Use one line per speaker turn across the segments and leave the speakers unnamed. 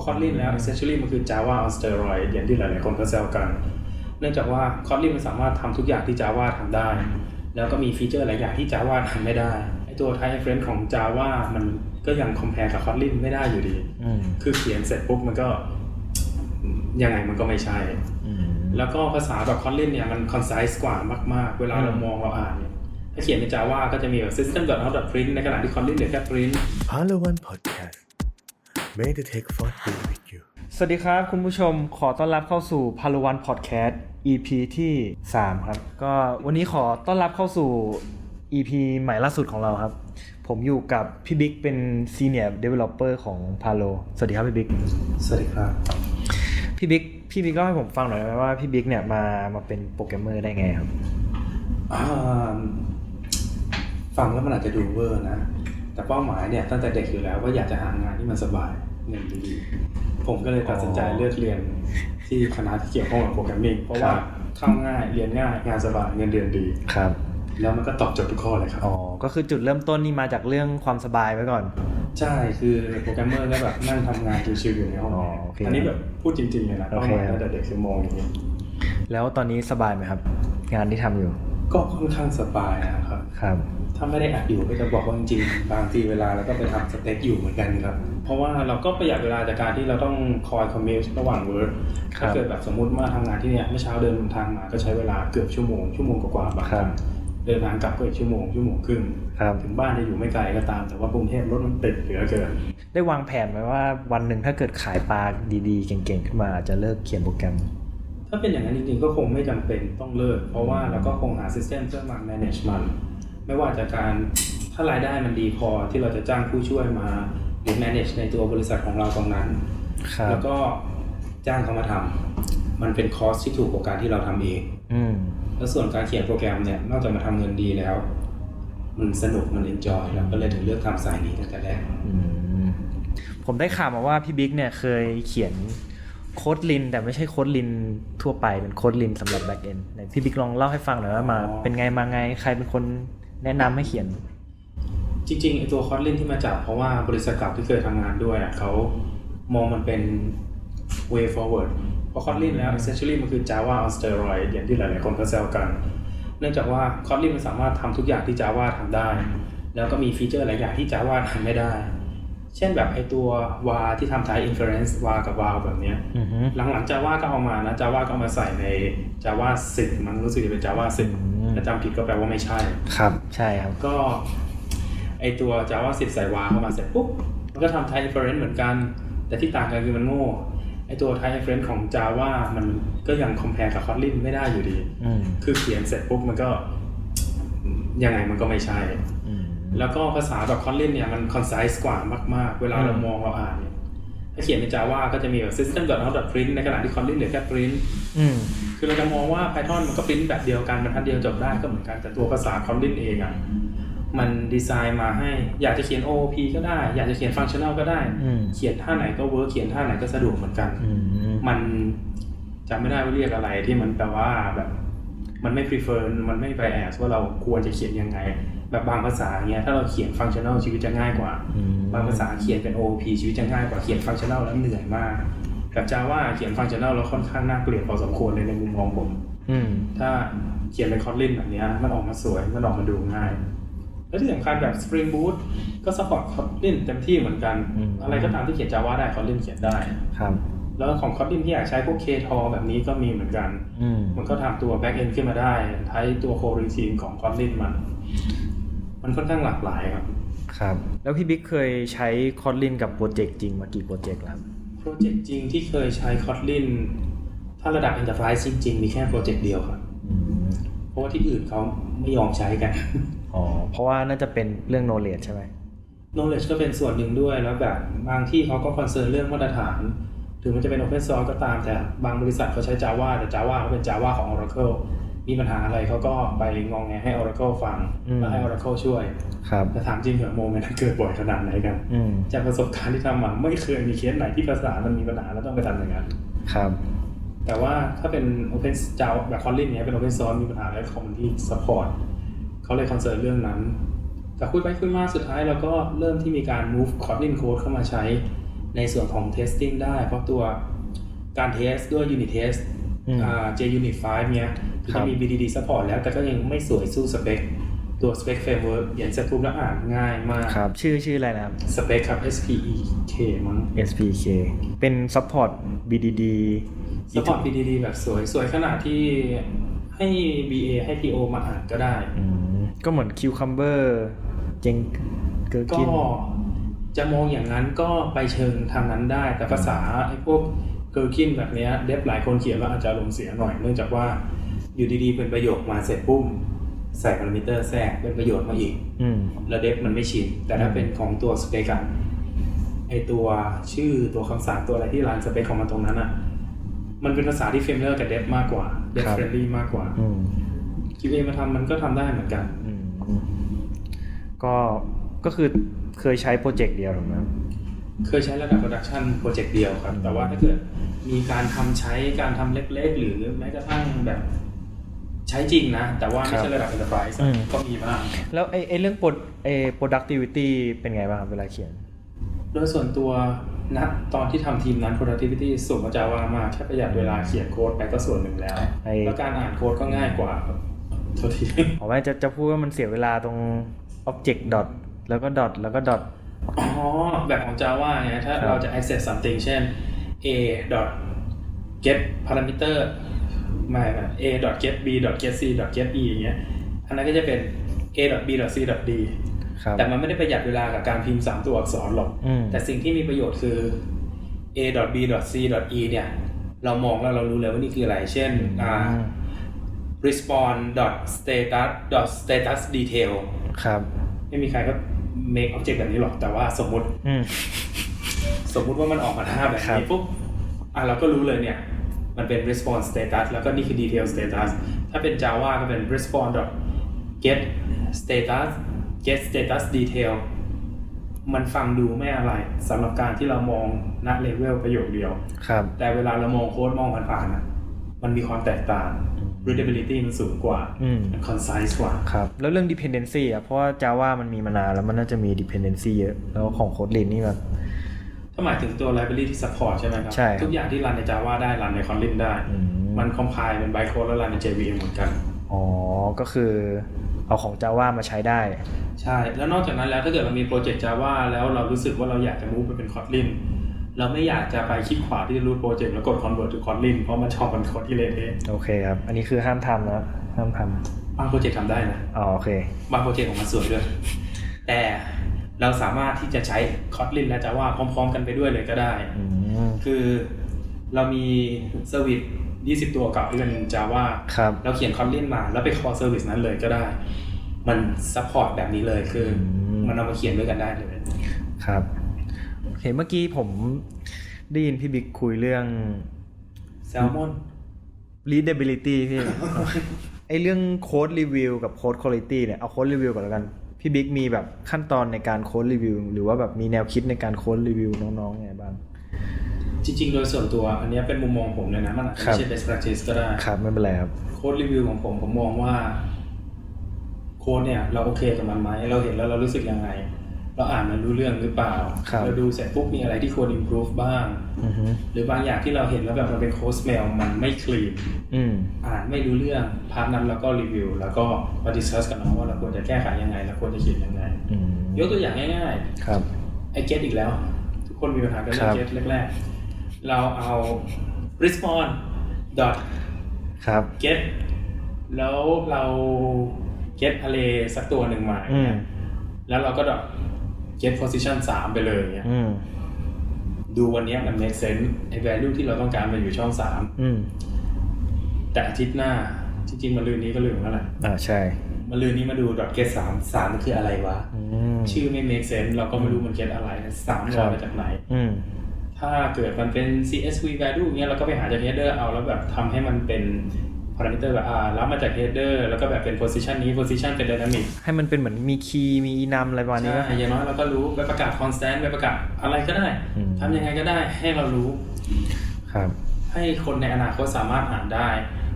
ราะ Kotlin แล้ว essentially มันคือ Java on steroid อย่างที่หลายๆคนก็แซวกัน เนื่องจากว่า Kotlin มันสามารถทำทุกอย่างที่ Java ทำได้ แล้วก็มีฟีเจอร์หลายอย่างที่ Java ทำไม่ได้ไอตัว type reference ของ Java มันก็ยัง compare กับ Kotlin ไม่ได้อยู่ดี
อืม
คือเขียนเสร็จปุ๊บมันก็ยังไงมันก็ไม่ใช่
อืม
แล้วก็ภาษาแบบ Kotlin เนี่ยมัน concise กว่ามาก ๆ เวลาเรามองเราอ่านเนี่ยถ้าเขียนใน Java ก็จะมีแบบ system.out.print ในขณะที่ Kotlin เหลือแค่ print
Palawan Podcast. May the tech fun be with you.
สวัสดีครับคุณผู้ชมขอต้อนรับเข้าสู่พารุวันพอดแคสต์ EP ที่ 3 ครับ ก็วันนี้ขอต้อนรับเข้าสู่ EP ใหม่ล่าสุดของเราครับ ผมอยู่กับพี่บิ๊กเป็น Senior Developer ของ Palo สวัสดีครับพี่บิ๊ก
สวัสดีครับ
พี่บิ๊กพี่บิ๊กเล่าให้ผมฟังหน่อยได้ไหมว่าพี่บิ๊กเนี่ยมามาเป็นโปรแกรมเมอร์ได้ไงครับ
อ่าฟังแล้วมันอาจจะดูเวอร์นะ แต่เป้าหมายเนี่ยตั้งแต่เด็กอยู่แล้วว่าอยากจะหางานที่มันสบาย เงินดีๆผมก็เลยตัดสินใจ
อ๋อ
เลือกเรียนที่คณะที่เกี่ยวข้องกับโปรแกรมมิ่งเพราะว่า
ครับ
เข้าง่ายเรียนง่ายงานสบายเงินเดือนดี
ครับ
แล้วมันก็ตอบโจทย์ทุกข้อเลยครับ
อ๋อก็คือจุดเริ่มต้นนี่มาจากเรื่องความสบายไว้ก่อน
ใช่คือโปรแกรมเมอร์ก็แบบนั่งทำงานชิวๆอยู่ในห้อง
อ๋อ
แอร์
โอเค
อันนี้แบบพูดจริงๆเลยนะ
โอ
เป้า
เค
หมายตั้งแต่เด็กคือมองอย่างนี้
แล้วตอนนี้สบายไหมครับ งานที่ทำอยู่
ก็ค่อนข้างสบายนะครับ
ครับ
ถ้าไม่ได้อัดอยู่ก็จะบอกว่าจริงๆบางทีเวลาเราก็ไปทำสเต็กอยู่เหมือนกันครับ เพราะว่าเราก็ประหยัดเวลาจากการที่เราต้องคอยคอมมิวระหว่างเวิร์ก
ครับ
ถ้าเกิดแบบสมมติว่าทำงานที่เนี่ยเมื่อเช้าเดินทางมาก็ใช้เวลาเกือบชั่วโมงชั่วโมงกว่าๆบางครั้งเดินทางกลับก็อีกชั่วโมงชั่วโมงครึ่ง
ครับ
ถึงบ้านจะอยู่ไม่ไกลก็ตาม แต่ว่ากรุงเทพรถมันติดเหลือเกิน
ได้วางแผนไว้ว่าวันหนึ่งถ้าเกิดขายปลาดีๆ เก่งๆขึ้นมาอาจจะเลิกเขียนโปรแกรม
ถ้าเป็นอย่างนั้นจริงๆก็คงไม่จำเป็นต้องเลิก เพราะว่าเราก็คงหาซิสเต็มเพื่อมา manage มัน ไม่ว่าจากการถ้ารายได้มันดีพอที่เราจะจ้างผู้ช่วยมาหรือ manage ในตัวบริษัทของเราตรงนั้น
ครับ
แล้วก็จ้างเขามาทำมันเป็นคอสที่ถูกกว่าการที่เราทำเอง
อืม
แล้วส่วนการเขียนโปรแกรมเนี่ยนอกจากมาทำเงินดีแล้ว มันสนุกมัน enjoy แล้วก็เลยถึงเลือกทำสายนี้ตั้งแต่แรก
อืมผมได้ข่าวมาว่าพี่บิ๊กเนี่ยเคยเขียนโค้ดลิน แต่ไม่ใช่โค้ดลินทั่วไปเป็นโค้ดลินสำหรับแบ็กเอนไหนพี่บิ๊กลองเล่าให้ฟังหน่อยว่ามา
อ๋อ
เป็นไงมาไงใครเป็นคน แนะนำให้เขียน
จริงๆไอตัวคอร์ลินที่มาจากเพราะว่าบริษัทเก่าที่เคยทำงานด้วยอะเขามองมันเป็น way forward เพราะคอร์ลินแล้ว essentially มันคือ Java on steroid อย่างที่หลายๆคนก็แซวกัน เนื่องจากว่าคอร์ลินมันสามารถทำทุกอย่างที่ Java ทำได้ แล้วก็มีฟีเจอร์หลายอย่างที่ Java ทำไม่ได้ เช่นแบบไอตัว var ที่ทำ type inference var กับ val แบบเนี้ย
อือฮึ
หลังๆ Java ก็เอามานะ Java ก็เอามาใส่ใน Java 10 มันรู้สึกจะเป็น Java
อืม
10 ถ้าจำผิดก็แปลว่าไม่ใช่
ครับใช่ครับ
ก็ ไอตัว Java 10ใส่วาเข้ามาเสร็จปุ๊บ มันก็ทำ type inference เหมือนกัน แต่ที่ต่างกันคือมันโง่ ไอตัว type inference ของ Java มันก็ยัง compare กับ Kotlin ไม่ได้อยู่ดี
อืม
คือเขียนเสร็จปุ๊บมันก็ ยังไงมันก็ไม่ใช่
อืม
แล้วก็ภาษาแบบ Kotlin เนี่ยมัน concise กว่ามากๆ เวลาเรา
อืม
มองเราอ่านเนี่ยถ้า เขียนใน Java ก็จะมีแบบ system.out.print ในขณะที่ Kotlin เหลือแค่ print
อืม
คือเราจะมองว่า Python มันก็ปริ้นแบบเดียวกันบรรทัดเดียวจบได้ก็เหมือนกันแต่ตัวภาษา Kotlin เองอะมันดีไซน์มาให้อยากจะเขียน OOP ก็ได้ อยากจะเขียน functional ก็ได้
อืม
เขียนท่าไหนก็เวิร์กเขียนท่าไหนก็สะดวกเหมือนกัน
อืม
มันจำไม่ได้ว่าเรียกอะไรที่มันแปลว่าแบบ มันไม่ prefer มันไม่ bias ว่าเราควรจะเขียนยังไง แบบบางภาษาเงี้ยถ้าเราเขียน functional ชีวิตจะง่ายกว่า
อืม
บางภาษาเขียนเป็น OOP ชีวิตจะง่ายกว่าเขียน functional แล้วเหนื่อยมากแบบ Java เขียน functional แล้วค่อนข้างน่าเกลียดพอสมควรเลยในมุมมองผม
อืม
ถ้าเขียนเป็นคอ t ลินแบบเนี้ยมันออกมาสวยมันออกมาดูง่ายและที่สำคัญแบบ Spring Boot ก็สปอร์ตคอ t ลินเต็มที่เหมือนกัน
อืม
อะไรก็ตามที่เขียน Java ได้คอ t ลินเขียนได้
ครับ
แล้วของคอ t ลินที่อยากใช้พวก KTOR แบบนี้ก็มีเหมือนกัน
อืม
มันก็ทำตัว Back End ขึ้นมาได้ใช้ตัว Core Routine ของคอ t ลินมัน มันค่อนข้างหลากหลายครับ
ครับ แล้วพี่บิ๊กเคยใช้คอ t ลินกับโปรเจกต์จริงมากี่โปรเจกต์แล้วครับ
โปรเจกต์จริงที่เคยใช้ Kotlin ถ้าระดับ Enterprise จริงๆมีแค่โปรเจกต์เดียวครับ
อืม
เพราะว่าที่อื่นเขาไม่ยอมใช้กัน
อ๋อ เพราะว่าน่าจะเป็นเรื่อง knowledge ใช่ไหม
knowledge ก็เป็นส่วนหนึ่งด้วยแล้วแบบบางที่เขาก็คอนเซิร์นเรื่องมาตรฐาน ถึงมันจะเป็น open source ก็ตามแต่บางบริษัทเขาใช้ Java แต่ Java เขาเป็น Java ของ Oracle มีปัญหาอะไรเขาก็ไปงองแงให้ Oracle ฟัง
อืม
แล้วให้ Oracle ช่วย
ครับ
แต่ถามจริงเหรอโมเมนต์นั้นเกิดบ่อยขนาดไหนกัน
อืม
จากประสบการณ์ที่ทำมาไม่เคยมีเคสไหนที่ภาษามันมีปัญหาแล้วต้องไปทำอย่างนั้น
ครับ
แต่ว่าถ้าเป็น Open Java แบบ Kotlin เนี้ยเป็น Open Source มีปัญหาอะไรคอมที่ support เขาเลยคอนเซิร์นเรื่องนั้นแต่คุยไปคุยมาสุดท้ายเราก็เริ่มที่มีการ move Kotlin code เข้ามาใช้ ในส่วนของ testing ได้ เพราะตัวการเทสด้วย unit test
อืม
อ่า JUnit 5เนี่ยถึง
ครั
จะ
บ
มี BDD support แล้วแต่ก็ยังไม่สวยสู้สเปคตัว spec framework เขียนเสร็จปุ๊บแล้วอ่านง่ายมาก
ครับ ชื่อชื่ออะไรนะครับ
สเปคครับ SPEK มั้ง
SPK เป็น support BDD
support BDD แบบสวยสวยขนาดที่ให้ BA ให้ PO มาอ่านก็ได้
อืมก็เหมือน Cucumber เจงเกอร์
ก็
กิน
จะมองอย่างนั้นก็ไปเชิงทางนั้นได้ แต่ภาษาไอ้พวกเกอร์กินแบบเนี้ยเดฟหลายคนเขียนแล้วอาจจะลมณ์เสียหน่อยเนื่องจากว่าอยู่ดีๆเป็นประโยคมาเสร็จปุ๊บใส่พารามิเตอร์แทรกเป็นประโยชน์มาอีก
อืม
แล้วเดฟมันไม่ชิน แต่ถ้าเป็นของตัวสเปกอะไอตัวชื่อตัวคำสั่งตัวอะไรที่รันสเปคของมันตรงนั้นอะมันเป็นภาษาที่เฟมเลอร์กับเดฟมากกว่าเดฟ
ครับ
เฟรนลี่มากกว่า
อืม
QA มาทำมันก็ทำได้เหมือนกัน
อืมก็ก็คือ เคยใช้โปรเจกต์เดียวถูกไหมครับ
เคยใช้ระดับโปรดักชันโปรเจกต์เดียวครับ แต่ว่าถ้าเกิดมีการทำใช้การทำเล็กๆ หรือแม้กระทั่งแบบใช้จริงนะ แต่ว่าไม่ใช่ระดับ enterprise อะก็มีบ้าง
แล้วไอไอเรื่อง pro ไอ productivity เป็นไงบ้างครับเวลาเขียน
โดยส่วนตัวณตอนที่ทำทีมนั้น productivity สูงกว่าจาวามากแค่ประหยัดเวลาเขียนโค้ดไปก็ส่วนหนึ่งแล้ว
ไอ้
แล้วการอ่านโค้ดก็ง่ายกว่าโทษที
ผมว่าจะจะพูดว่ามันเสียเวลาตรง object dot แล้วก็ dot แล้วก็ dot
อ๋อแบบของ Java เนี่ยถ้า
ครับ
เราจะ access something เช่น a dot get parameter ไม่ไม่ a dot get b dot get c dot get e อย่างเงี้ยอันนั้นก็จะเป็น a dot b dot c dot d
ครับ
แต่มันไม่ได้ประหยัดเวลากับการพิมพ์ 3 ตัวอักษรหรอก
อืม
แต่สิ่งที่มีประโยชน์คือ a dot b dot c dot e เนี่ย เรามองแล้วเรารู้เลยว่านี่คืออะไร เช่นอ่า respond dot status dot status detail
ครับ
ไม่มีใครก็ make object แบบนี้หรอกแต่ว่าสมมติ
อืม
สมมุติว่ามันออกมาท่าแบบ
ครับ
นี้ปุ๊บอะเราก็รู้เลยเนี่ย มันเป็น response status แล้วก็นี่คือ detail status ถ้าเป็น Java ก็เป็น response dot get status get status detail มันฟังดูไม่อะไรสำหรับการที่เรามองณเลเวลประโยคเดียว
ครับ
แต่เวลาเรามองโค้ดมองผ่านๆนะมันมีความแตกต่าง readability มันสูงกว่า
อืม
มัน concise กว่า
ครับ แล้วเรื่อง dependency อะ เพราะว่า Java มันมีมานานแล้วมันน่าจะมี dependency เยอะ แล้วของ Kotlin นี่แบบ
ถ้าหมายถึงตัว library ที่ support ใช่ไหมครั
ใช่ครับ
ทุกอย่างที่รันใน Java ได้ รันใน Kotlin ได้
อืม
มัน compile เป็น bytecode แล้วรันใน JVM เหมือนกัน
อ๋อ ก็คือเอาของ Java มาใช้ได้
ใช่ แล้วนอกจากนั้นแล้วถ้าเกิดเรามีโปรเจกต์ Java แล้วเรารู้สึกว่าเราอยากจะ move ไปเป็น Kotlin เราไม่อยากจะไปคลิกขวาที่จะรูทโปรเจกต์แล้วกด convert to Kotlin เพราะมันชอบมันโคดที่เละเทะ
โอเคครับ อันนี้คือห้ามทำนะห้ามท
บางโปรเจกต์ทำได้นะำ
อ๋อโอเค
บางโปรเจกต์ของมันสวยด้วย แต่เราสามารถที่จะใช้ Kotlin และ Java พร้อม ๆ กันไปด้วยเลยก็ได้
อืม
คือเรามีเซอร์วิส20 ตัวเก่าที่เป็น Java
ครับ
เราเขียน Kotlin มาแล้วไป call service นั้นเลยก็ได้ มัน support แบบนี้เลยคืออ
ม
มันเอามาเขียนด้วยกันได้เลย
ครับ เห็นเมื่อกี้ผมได้ยินพี่บิ๊กคุยเรื่อง
Salmon
readability พี่ ไอเรื่องโค้ดรีวิวกับโค้ดคุณ i t y เนี่ย เอาโค้ดรีวิวก่อนแล้วกัน พี่บิ๊กมีแบบขั้นตอนในการโค้ดรีวิว หรือว่าแบบมีแนวคิดในการโค้ดรีวิวน้องๆไงบ้าง
จริง ๆ โดยส่วนตัวอันเนี้ยเป็นมุมมองผมเลยนะมันอาจจะ
ครั
ไม่
บ
ใช่ best practice ก็ได้
ครับไม่เป็นไรครับ
โค้ดรีวิวของผมผมมองว่า โค้ดเนี่ย เราโอเคกับมันไหมเราเห็นแล้วเรารู้สึกยังไง เราอ่านมันรู้เรื่องหรือเปล่า
ครับ
เราดูเสร็จปุ๊บมีอะไรที่ควร improve บ้าง
อือฮึ
หรือบางอย่างที่เราเห็นแล้วแบบมันเป็นโค้ด smell มันไม่ clean
อืม
อ่านไม่รู้เรื่องพาร์ทนั้นแล้วก็รีวิว แล้วก็มาดิสคัสกับน้องว่าเราควรจะแก้ไขยังไงเราควรจะเขียนยังไง
อืม
ยกตัวอย่างง่าย
ครับ
ๆไอ้เกตอีกแล้ว ทุกคนมีปัญหากันเรื่อ
ครั
ง
บ
เกตแรกๆ เราเอา respond dot
ครับ
get แล้วเรา get array สักตัวหนึ่งมา
อืม
แล้วเราก็ dot get position 3ไปเลยอย่างเงี้ย
อืม
ดูวันเนี้ยมัน make sense ไอ้ value ที่เราต้องการมันอยู่ช่อง
อืม
3แต่อาทิตย์หน้าจริงๆมันลืนนี้ก็ลืมแล้วแหละ
อ่าใช่
มันลืนนี้มาดู dot get 3 3มันคืออะไรวะ
อืม
ชื่อไม่ make sense เราก็ไม่รู้มัน get อะไรสาม
ครั
ลอย
บ
มาจากไหน
อืม
ถ้าเกิดมันเป็น CSV value เงี้ยเราก็ไปหาจาก header เอาแล้วแบบทำให้มันเป็น parameter แบบอ่ารับมาจาก header แล้วก็แบบเป็น position นี้ position เป็น dynamic
ให้มันเป็นเหมือนมีคีย์มีอีนัมอะไรประมาณนี้
ใช่
ป่ะ
อย่างน้อยเราก็รู้ไปประกาศ constant ไปประกาศอะไรก็ได้
อืม
ทำยังไงก็ได้ให้เรารู้
ครับ
ให้คนในอนาคตสามารถอ่านได้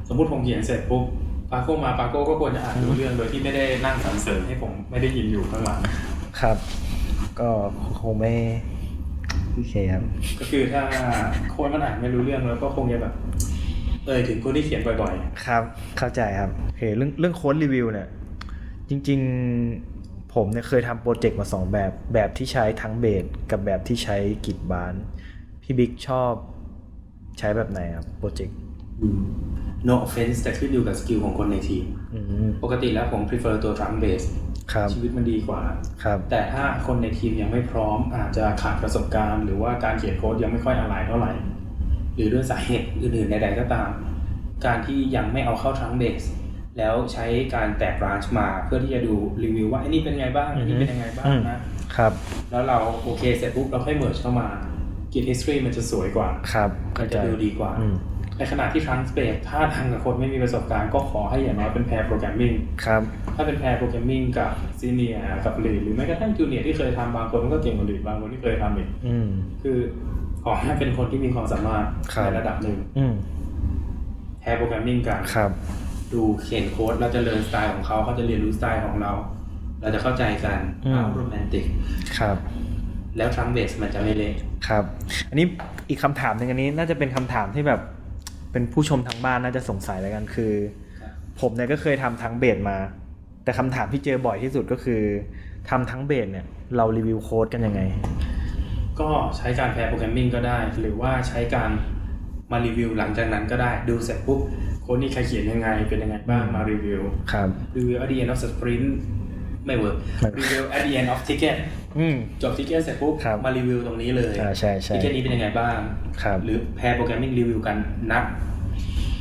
สมมุติผมเขียนเสร็จปุ๊บปาโก้มาปาโก้ก็ควรจะอ่านรู้เรื่องโดยที่ไม่ได้นั่งสรรเสริญให้ผมไม่ได้ยินอยู่ข้างหลัง
ครับ ก็คงไม่โอเคครับ
ก็คือถ้าโค้ดมันอ่านไม่รู้เรื่องแล้วก็คงจะแบบ เอ่ยถึงคนที่เขียนบ่อย
ครับ เข้าใจครับโอเคเรื่องเรื่องโค้ดรีวิวเนี่ย จริงๆผมเนี่ยเคยทำโปรเจกต์มาสองแบบ แบบที่ใช้ทั้งเบสกับแบบที่ใช้กิจบาน พี่บิ๊กชอบใช้แบบไหนครับโปรเจกต์
ๆอืม no offense แต่ขึ้นอยู่กับสกิลของคนในทีม
อืม
ปกติแล้วผม prefer ตัว drum bass
ครับ
ชีวิตมันดีกว่า
ครับ
แต่ถ้าคนในทีมยังไม่พร้อมอาจจะขาดประสบการณ์ หรือว่าการเขียนโค้ดยังไม่ค่อยอะไรเท่าไหร่ หรือด้วยสาเหตุอื่นๆใดๆก็ตาม การที่ยังไม่เอาเข้าทรังเบสแล้วใช้การแตกบรานช์มาเพื่อที่จะดูรีวิวว่าไอ้นี่เป็นไงบ้างไอ้นี่เป็นยังไงบ้างนะ
ครับ
แล้วเราโอเคเสร็จปุ๊บเราค่อยเมิร์เข้ามา Git history มันจะสวยกว่า
ครับ
มั
เข้านใจ
จะดูดีกว่า
อืม
ในขณะที่ Transpace ถ้าทางกับคนไม่มีประสบการณ์ก็ขอให้อย่างน้อยเป็น pair programming
ครับ
ถ้าเป็น pair programming กับ senior กับ lead หรือแม้กระทั่ง junior ที่เคยทำบางคนมันก็เก่งกว่า lead บางคนที่เคยทำอีก
อืม
คือ ขอให้เป็นคนที่มีความสามารถ
ครับ
ในระดับหนึ่ง
อืม
pair programming กัน
ครับ
ดูเขียนโค้ดเราจะเรียนสไตล์ของเขาเขาจะเรียนรู้สไตล์ของเรา เราจะเข้าใจกัน
อืม
โรแมนติก
ครับ
แล้ว Transpace มันจะไม่เละ
ครับ อันนี้อีกคำถามหนึ่งอันนี้ น่าจะเป็นคำถามที่แบบเป็นผู้ชมทางบ้านน่าจะสงสัยแล้วกันคือ
ครับ
ผมเนี่ยก็เคยทำทั้งเบสมา แต่คำถามที่เจอบ่อยที่สุดก็คือทำทั้งเบสเนี่ย เรารีวิวโค้ดกันยังไง
ก็ใช้การ pair programming ก็ได้ หรือว่าใช้การมารีวิวหลังจากนั้นก็ได้ดูเสร็จปุ๊บโค้ดนี้ใครเขียนยังไงเป็นยังไงบ้างมารีวิว
ครับ
รีวิว at the end of sprint ไม่เวิร์ก
ไม่
รีวิว at the end of ticket
อืม
จบ ticket เสร็จปุ๊บ
ครับ
มารีวิวตรงนี้เลย
อ่าใช่ใช่
ticket นี้เป็นยังไงบ้าง
ครับ
หรือ pair programming รีวิวกันนัด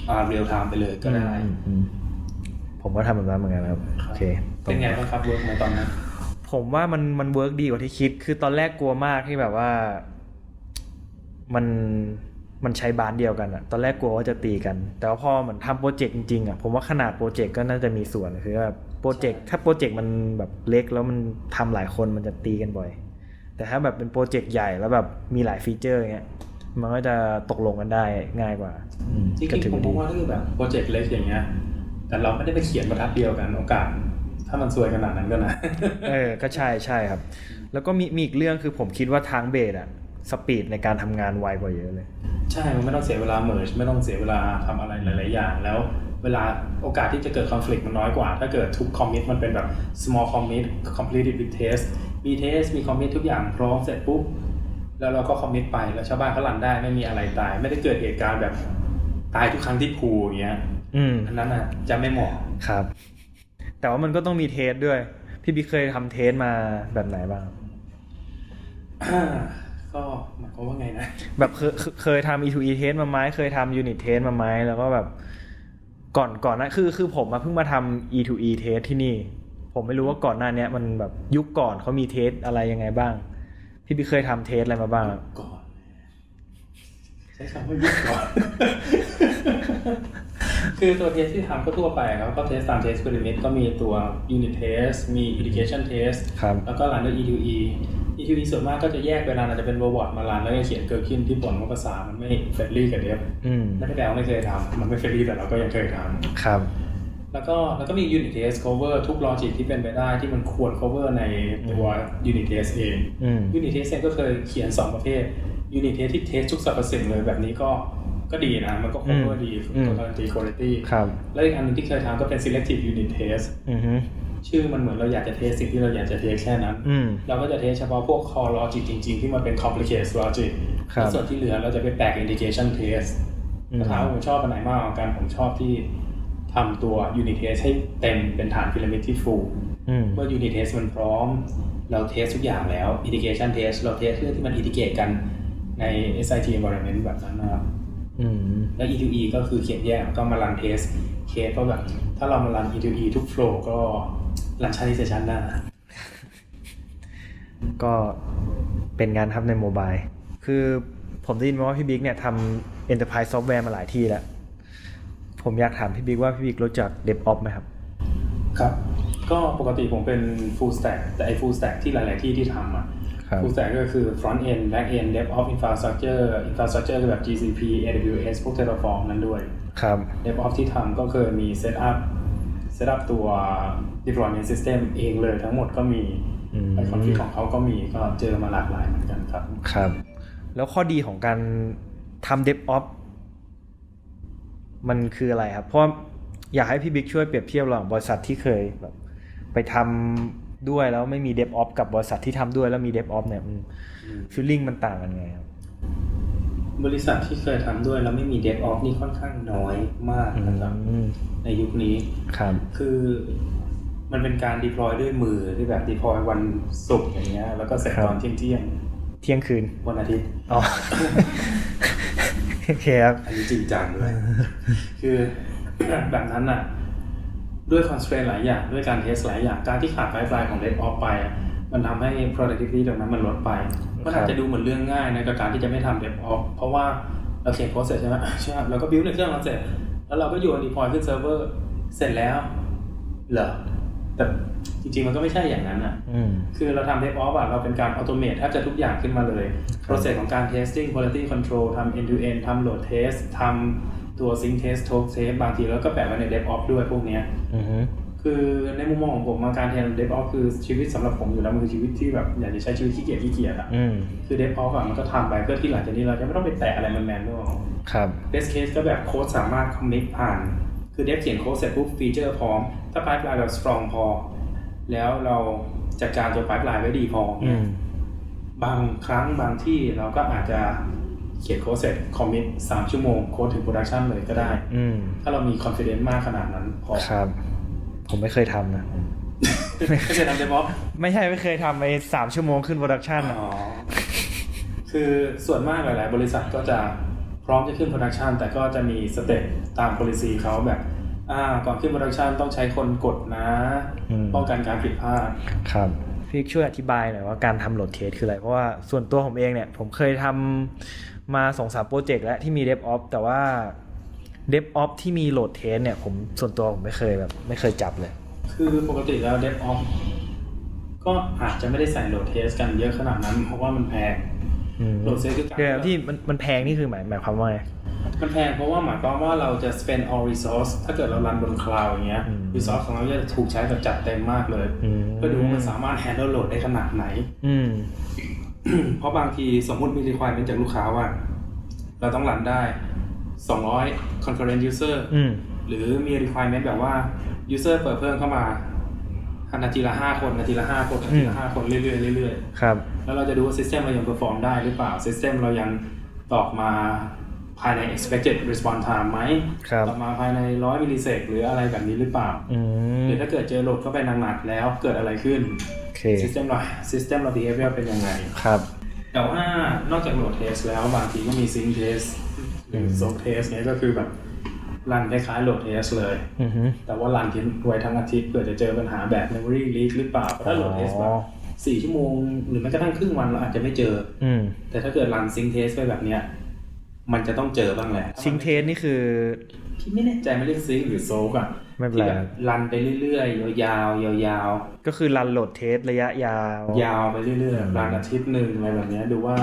อ่า real time ไปเลยก็ได้
อืมอืมผมก็ทำแบบนั้นเหมือนกันครับ โอเค
เป็นไงบ้างครับเวิร์กไหมตอนนั้น
ผมว่ามันมันเวิร์กดีกว่าที่คิด คือตอนแรกกลัวมากที่แบบว่า มันมันใช้บานเดียวกันอะตอนแรกกลัวว่าจะตีกัน แต่ว่าพอเหมือนทำโปรเจกต์จริงๆอะผมว่าขนาดโปรเจกต์ก็น่าจะมีส่วนคือแบบโปรเจกต์ถ้าโปรเจกต์มันแบบเล็กแล้วมันทำหลายคนมันจะตีกันบ่อย แต่ถ้าแบบเป็นโปรเจกต์ใหญ่แล้วแบบมีหลายฟีเจอร์อย่างเงี้ยมันก็จะตกลงกันได้ง่ายกว่าอืม
จริง
ก็ถื
ๆ
อ
ผม
ว่าดี
ว่าถ้าคือแบบโปรเจกต์เล็กอย่างเงี้ยแต่เราไม่ได้ไปเขียนบรรทัดเดียวกันโอกาส ถ้ามันซวยขนาดนั้นก็นะ
เออ ก็ใช่ใช่ครับ แล้วก็มีมีอีกเรื่องคือผมคิดว่าทางเบสอะสปีดในการทำงานไวกว่าเยอะเลย
ใช่ มันไม่ต้องเสียเวลาเมิร์ชไม่ต้องเสียเวลาทำอะไรหลาย ๆ อย่าง แล้วเวลาโอกาสที่จะเกิดคอน FLICT มันน้อยกว่า ถ้าเกิดทุกคอมมิตมันเป็นแบบ small commit completed with test มี test มี commit ทุกอย่างพร้อมเสร็จปุ๊บ แล้วเราก็ commit ไปแล้วชาวบ้านเขารันได้ไม่มีอะไรตาย ไม่ได้เกิดเหตุการณ์แบบตายทุกครั้งที่พูอย่างเงี้ย
อืม
อันนั้นอะจะไม่เหมาะ
ครับ แต่ว่ามันก็ต้องมีเทสด้วย พี่บิ๊กเคยทำเทสมาแบบไหนบ้าง
ก็หมายความว่าไงนะ
แบบเคยเคเคยทำ E2E เทสมาไหมเคยทำ Unit เทสมาไหมแล้วก็แบบก่อนก่อนหนะคือคือผมมาเพิ่งมาทำ E2E เทสที่นี่ ผมไม่รู้ว่าก่อนหน้าเนี้ยมันแบบยุคก่อนเขามีเทสอะไรยังไงบ้าง พี่บิ๊กเคยทำเทสอะไรมาบ้าง
ก่อนใช้คำว่ายุคก่อน คือตัวเทสที่ทำก็ทั่วไปครับก็เทสตามเทส pyramid ก็มีตัว unit test มี indication test
ครับ
แล้วก็รันด้วย E2E E2E ส่วนมากก็จะแยกเวลาอาจจะเป็น robot มารันแล้วก็เขียนเกิดขึ้นที่บนว่าภาษามันไม่เฟรนลี่กับเดฟ
อืม
ไม่ได้แปลว่าไม่เคยทำมันไม่เฟรนลี่แต่เราก็ยังเคยทำ
ครับ
แล้วก็แล้วก็มี unit test cover ทุก logic ที่เป็นไปได้ที่มันควร cover ในตัว unit test เอง
อืม
unit test เองก็เคยเขียน2ประเภท unit test ที่เทสทุกสรรพสิ่งเลยแบบนี้ก็ ก็ดีนะ มันก็ cover ดี
อืม
totality quality
ครับ
แล้วอีกอันหนึงที่เคยทำก็เป็น selective unit test
อือฮึ
ชื่อมันเหมือนเราอยากจะเทสสิ่งที่เราอยากจะเทสแค่นั้น
อืม
เราก็จะเทสเฉพาะพวก core logic จริง ๆ ที่มันเป็น complicated logic
ครับ
แล้วส่วนที่เหลือเราจะไปแปลก indication test
อืม
ถ้าถามว่าผมชอบอันไหนมากกว่ากันผมชอบที่ทำตัว unit test ให้เต็มเป็นฐานพีระมิดที่ full
อืม
เมื่อ unit test มันพร้อม เราเทสทุกอย่างแล้ว integration test เราเทสเรื่องที่มัน integrate กันใน SIT environment แบบนั้นนะครับ
อืม
แล้ว E2E ก็คือเขียนแยกแล้วก็มารันเทสเคสเพราะแบบถ้าเรามารัน E2E ทุก flow ก็รันชาติเซชันได้
ก็เป็นงานทำในโมบายคือผมได้ยินมาว่าพี่บิ๊กเนี่ยทำ Enterprise Software มาหลายที่แล้ว ผมอยากถามพี่บิ๊กว่าพี่บิ๊กรู้จัก DevOps ไหมครับ
ครับ ก็ปกติผมเป็น full stack แต่ไอ้ full stack ที่หลาย ๆ ที่ที่ทำอะ
ครับ
full stack ก็คือ front end back end DevOps infrastructure infrastructure คือแบบ GCP AWS พวก Terraform นั้นด้วย
ครับ
DevOps ที่ทำก็เคยมี set up set up ตัว deployment system เองเลยทั้งหมดก็มี
อืม
ไอคอนฟิกของเขาก็มีก็เจอมาหลากหลายเหมือนกันครับ
ครับ แล้วข้อดีของการทำ DevOps มันคืออะไรครับ เพราะอยากให้พี่บิ๊กช่วยเปรียบเทียบระหว่างบริษัทที่เคยแบบไปทำ ด้วยแล้วไม่มี DevOps กับบริษัทที่ทำด้วยแล้วมี DevOps เนี่ยฟีลลิ่งมันต่างกันไงครับ
บริษัทที่เคยทำด้วยแล้วไม่มี DevOps นี่ค่อนข้างน้อยมากนะครับ
อืม
ในยุคนี้
ครับ
คือมันเป็นการ deploy ด้วยมือที่แบบ deploy วันศุกร์อย่างเงี้ย แล้วก็เสร็จ
ครับ
ตอนเที่ยงเที่ยง
เที่ยงคืน
ๆวันอาทิตย์
อ๋อโอเคครับ
อันนี้จริงจังด้วยคือแบบนั้นน่ะ ด้วย constraint หลายอย่างด้วยการ test หลายอย่างการที่ขาดไ i ปลายของ DevOps ไปอะมันทำให้ productivity ตรงนั้นมันลดไปมันอาจจะดูเหมือนเรื่องง่ายนะกับการที่จะไม่ทำ DevOps เพราะว่าเราเขียนโค้ดเสร็จใช่ไหมใช่เราก็ build ในเครื่องเราเสร็จ แล้วเราก็โยน deploy ขึ้นเซิร์ฟเวอร์เสร็จแล้วเหรอแต่จริงๆ มันก็ไม่ใช่อย่างนั้นอะ
อืม
คือเราทำ DevOps อะเราเป็นการ automate แทบจะทุกอย่างขึ้นมาเลย process ของการ testing quality control ทำ end to end ทำ load test ทำ ตัว sync test toke test บางทีแล้วก็แปะไว้ใน DevOps ด้วยพวกเนี้ย
อือฮึ
คือในมุมมองของผมอะการเรียน DevOps คือชีวิตสำหรับผมอยู่แล้วมันคือชีวิตที่แบบอยากจะใช้ชีวิตขี้เกียจขี้เกียจอะ
อืม
คือ DevOps อะมันก็ทำไปเพื่อที่หลังจากนี้เราจะไม่ต้องไปแตะอะไรมันแมนนวล
ครับ
best case ก็แบบโค้ดสามารถ commit ผ่านคือเดฟเขียนโค้ดเสร็จปุ๊บฟีเจอร์พร้อม ถ้า pipeline เรา strong พอ แล้วเราจัดการตัว pipeline ไว้ดีพอ
อืม
บางครั้งบางที่เราก็อาจจะ เขียนโค้ดเสร็จ commit 3ชั่วโมงโค้ดถึง production เลยก็ได้
อืม
ถ้าเรามี confidence มากขนาดนั้นพอ
ครับ ผมไม่เคยทำนะ
ไม่ใช่ทำ DevOps
ไม่ใช่ไม่เคยทำไปสามชั่วโมงขึ้นโปรดักชันอะ
อ๋อคือส่วนมากหลาย ๆ บริษัทก็จะพร้อมจะขึ้น production แต่ก็จะมีสเต็ปตาม policy เขาแบบอ่าก่อนขึ้น production ต้องใช้คนกดนะ
อืม
ป้องกันการผิดพลาด
ครับพี่ช่วยอธิบายหน่อยว่าการทำโหลดเทสคืออะไร เพราะว่าส่วนตัวผมเองเนี่ย ผมเคยทำ มาสองสามโปรเจกต์แล้วที่มี DevOps แต่ว่า DevOps ที่มีโหลดเทสเนี่ยผมส่วนตัวผมไม่เคยแบบ ไม่เคยจับเลย
คือปกติแล้ว DevOps ก็อาจจะไม่ได้ใส่ load test กันเยอะขนาดนั้นเพราะว่ามันแพง
อืม
load test คือการ
เดี๋ยวที่มันมันแพงนี่คือหมายหมายความว่าไง
มันแพงเพราะว่าหมายความว่าเราจะ spend all resource ถ้าเกิดเรารันบน cloud อย่างเงี้ย
อืม
resource ของเราจะถูกใช้แบบจัดเต็มมากเลย
อืม
เพื่อดูว่ามันสามารถ handle load ได้ขนาดไหน
อืม
เพราะบางทีสมมุติมี requirement จากลูกค้าว่า เราต้องรันได้ 200 concurrent user
อืม
หรือมี requirement แบบว่า user เปิดเพิ่มเข้ามานาทีละ5คนนาทีละ5คนนาทีละ5คนเรื่อยๆเรื่อย
ครับ
ๆแล้วเราจะดูว่า system เรายัง perform ได้หรือเปล่า system เรายังตอบมา ภายใน expected response time ไหม
ครับ
ตอบมาภายใน100มิลลิเซกหรืออะไรแบบนี้หรือเปล่า
อืม
หรือถ้าเกิดเจอโหลดเข้าไปหนักๆแล้วเกิดอะไรขึ้น
โอเค
system เรา system เรา behavior เป็นยังไง
ครับ
แต่ว่านอกจากโหลดเทสแล้วบางทีก็มีซิงเทสหรือโซเทสเนี่ยก็คือแบบรันคล้ายๆโหลดเทสเลย
อือฮึ
แต่ว่ารันทิ้งไว้ทั้งอาทิตย์เผื่อจะเจอปัญหาแบบ memory leak หรือเปล่าเพราะถ้าโหลดเทสแบ
อ๋
บ
อ
สี่ชั่วโมง หรือแม้กระทั่งครึ่งวันเราอาจจะไม่เจอ
อืม
แต่ถ้าเกิดรันซิงเทสไปแบบเนี้ย มันจะต้องเจอบ้างแหละ
ซิงเทสนี่คือ
ที่ไม่แน่ใจมันเรียกซิงหรือโซกอะ
ไม่เป็นไร
ที่แบบรันไปเรื่อยๆยาวๆยาวๆ
ก็คือรันโหลดเทสระยะยาว
ยาวไปเรื่อยๆรันอาทิตย์หนึ่งอะไรแบบเนี้ยดูว่า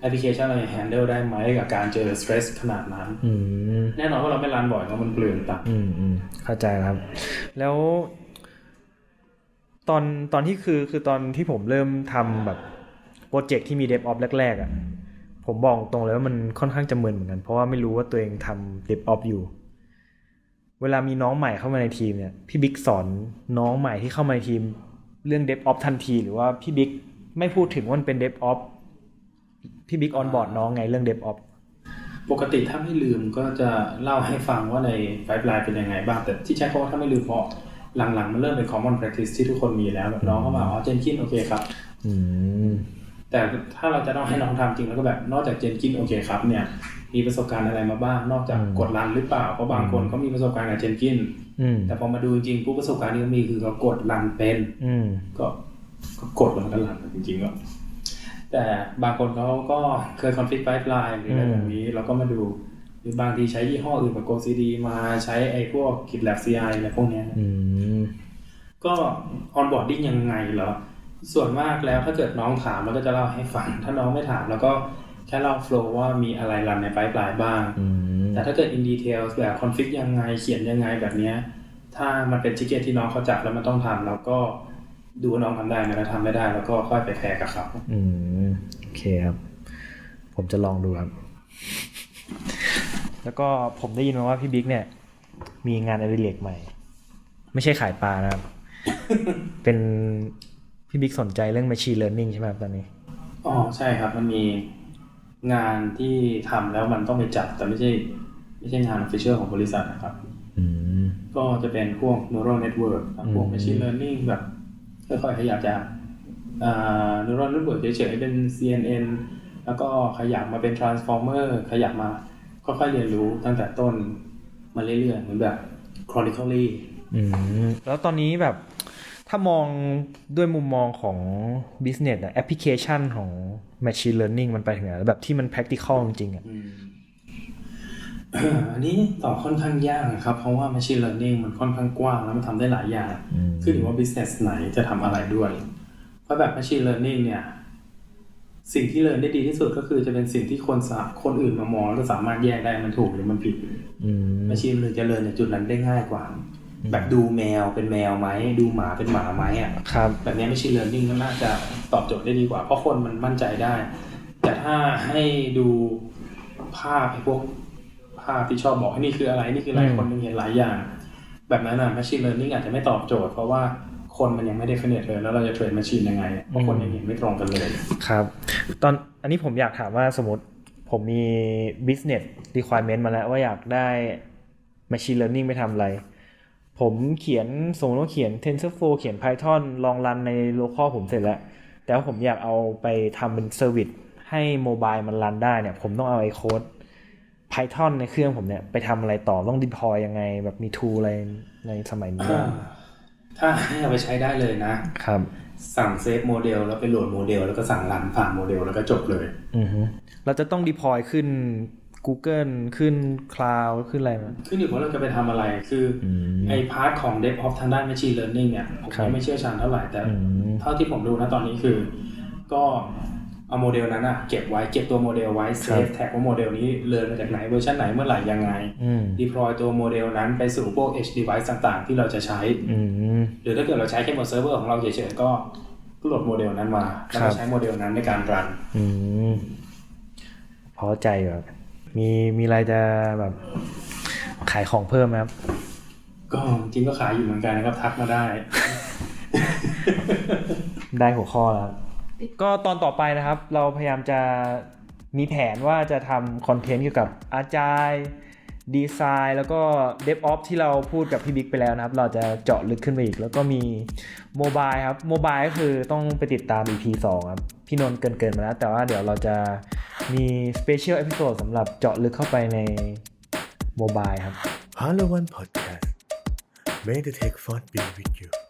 แอปพลิเคชันเราจะ handle ได้ไหมกับการเจอ stress ขนาดนั้น
อืม
แน่นอนว่าเราไม่รันบ่อยเพราะมันเปลืองตังค์
อืมอืมเข้าใจครับ แล้ว ตอนตอนที่คือคือตอนที่ผมเริ่มทำแบบโปรเจกต์ที่มี DevOps แรกๆอะ่ะ ผมบอกตรงเลยว่ามันค่อนข้างจะมึนเหมือนกัน เพราะว่าไม่รู้ว่าตัวเองทำ DevOps อยู่ เวลามีน้องใหม่เข้ามาในทีมเนี่ยพี่บิ๊กสอนน้องใหม่ที่เข้ามาในทีม เรื่อง DevOps ทันที หรือว่าพี่บิ๊กไม่พูดถึงว่ามันเป็น DevOps พี่บิ๊กออนบอร์ดน้องไงเรื่อง DevOps
ปกติถ้าไม่ลืมก็จะเล่าให้ฟังว่าในไฟ p ์ไลน์เป็นยังไงบ้าง แต่ที่ใช้คำว่าถ้าไม่ลืมเพราะหลังๆ มันเริ่มเป็น common practice ที่ทุกคนมีแล้วแบบน้องเข้ามาอ๋อเจนกินโอเคครับ
อืม
แต่ถ้าเราจะต้องให้น้องทำจริงแล้วก็แบบนอกจากเจนกินโอเคครับเนี่ย มีประสบการณ์อะไรมาบ้าง นอกจาก
อืม
กดรันหรือเปล่าเพราะบางคนเขามีประสบการณ์กับเจนกิน
อืม
แต่พอมาดูจริงๆผู้ประสบการณ์ที่เขามีคือเขากดรันเป็น
อืม
ก็ก็กดแล้วมันก็รันจริงๆก็แต่บางคนเขาก็เคยคอนฟิกไฟ p ์ไลน์หรืออะไร
อืม
แบบนี้เราก็มาดูหรือบางทีใช้ยี่ห้ออื่นแบบ GoCD มาใช้ไอ้พวก GitLab CI อะไรพวกเนี้ย
อืม
ก็ออนบอร์ดดิ้งยังไงเหรอ ส่วนมากแล้วถ้าเกิดน้องถามเราก็จะเล่าให้ฟัง ถ้าน้องไม่ถามเราก็แค่เล่าโฟล์ว่ามีอะไรรันในไฟ p ์ไลน์บ้าง
อืม
แต่ถ้าเกิด in details แบบคอนฟิกยังไงเขียนยังไงแบบเนี้ยถ้ามันเป็นทิเกตที่น้องเขาจับแล้วมันต้องทำเราก็ดูว่าน้องทำได้ไหมถ้าทำไม่ได้ แล้วก็ค่อยไปแคร์กับเขา
อืมโอเคครับผผมจะลองดูครับ แล้วก็ผมได้ยินมาว่าพี่บิ๊กเนี่ย มีงานอดิเรกใหม่ ไม่ใช่ขายปลานะครับ เป็น พี่บิ๊กสนใจเรื่อง machine learning ใช่ไหมครับตอนนี้
อ๋อ ใช่ครับ มันมีงานที่ทำแล้วมันต้องไปจับ แต่ไม่ใช่ ไม่ใช่งาน official ของบริษัทนะครับ
อืม
ก็จะเป็นพวก neural network ครับพวก
อืม
machine learning แบบค่อยๆขยับจากอ่า neural network เฉยๆเป็น CNN แล้วก็ขยับมาเป็น transformer ขยับมาค่อยๆเรียนรู้ตั้งแต่ต้นมาเรื่อยๆเหมือนแบบ chronically
อืมแล้วตอนนี้แบบ ถ้ามองด้วยมุมมองของ business อะแอปพลิเคชันของ machine learning มันไปถึงไหนแล้วแบบที่มัน practical จริงๆอะ
อืมอันนี้ตอบค่อนข้างยากนะครับ เพราะว่า machine learning มันค่อนข้างกว้างแล้วมันทำได้หลายอย่าง
อืม
ขึ้นอยู่ว่า business ไหนจะทำอะไรด้วย เพราะแบบ machine learning เนี่ย สิ่งที่เรียนได้ดีที่สุดก็คือจะเป็นสิ่งที่คนสาคนอื่นมามองแล้วสามารถแยกได้มันถูกหรือมันผิด
อืม
machine learning จะเรียนจากจุดนั้นได้ง่ายกว่า แบบดูแมวเป็นแมวไหมดูหมาเป็นหมาไหมอะ
ครับ
แบบนี้ machine learning ก็น่าจะตอบโจทย์ได้ดีกว่า เพราะคนมันมั่นใจได้ แต่ถ้าให้ดูภาพไอ้พวกภาพที่ชอบบอกให้นี่คืออะไรนี่คืออะไร
อืม
คนหนึงเห็นหลายอย่าง แบบนั้นอะ machine learning อาจจะไม่ตอบโจทย์ เพราะว่าคนมันยังไม่ได้เฟเนตเลยแล้วเราจะเทรน machine ยังไงเพราะคนยังเห็นไม่ตรงกันเลย
ครับ ตอนอันนี้ผมอยากถามว่าสมมติผมมี business requirement มาแล้วว่าอยากได้ machine learning ไปทำอะไร ผมเขียนสมมติว่าเขียน TensorFlow เขียน Python ลองรันใน local ผมเสร็จแล้ว แต่ว่าผมอยากเอาไปทำเป็น service ให้โมบายมันรันได้เนี่ย ผมต้องเอาไอ้โค้ด Python ในเครื่องผมเนี่ย ไปทำอะไรต่อต้อง deploy ยังไง แบบมี tool อะไรในสมัยนี้บ้าง
ถ้าให้เอาไปใช้ได้เลยนะ
ครับ
สั่งเซฟโมเดลแล้วไปโหลดโมเดลแล้วก็สั่งรันผ่านโมเดลแล้วก็จบเลย
อือฮึเราจะต้อง deploy ขึ้น Google ขึ้น Cloud ขึ้นอะไรมา
ขึ้นอยู่ว่าเราจะไปทำอะไร คืออ
ม
ไอ้พาร์ทของ DevOps ทางด้าน Machine Learning เนี่ยผม
ครับ
ยังไม่เชี่ยวชาญเท่าไหร่แต่
อืม
เท่าที่ผมดูนะตอนนี้คือ ก็เอาโมเดลนั้นอะเก็บไว้เก็บตัวโมเดลไว้เซฟแท็กว่าโมเดลนี้เรียนมาจากไหนเวอร์ชันไหนเมื่อไหร่ยังไง
อืม
deploy ตัวโมเดลนั้นไปสู่พวก edge device ต่างๆ ที่เราจะใช้
อืม
หรือถ้าเกิดเราใช้แค่บนเซิร์ฟเวอร์ของเราเฉยๆก็โหลดโมเดลนั้นมาแล้ว
ครั
ก็
บ
ใช้โมเดลนั้นในการรัน
อืมพอใจแบบ มีมีอะไรจะแบบขายของเพิ่มไหมครับ
ก็จริงก็ขายอยู่เหมือนกันนะครับทักมาได้
ได้หัวข้อแล้วครับก็ตอนต่อไปนะครับ เราพยายามจะมีแผนว่าจะทำคอนเทนต์เกี่ยวกับอาจาย ดีไซน์แล้วก็ DevOps ที่เราพูดกับพี่บิ๊กไปแล้วนะครับ เราจะเจาะลึกขึ้นไปอีก แล้วก็มีโมบายครับโมบายก็คือต้องไปติดตาม EP 2 ครับ พี่นนท์เกินๆมาแล้ว แต่ว่าเดี๋ยวเราจะมีสเปเชียลเอพิโซดสำหรับเจาะลึกเข้าไปในโมบายครับ
Hello One Podcast. May the tech fun be with you.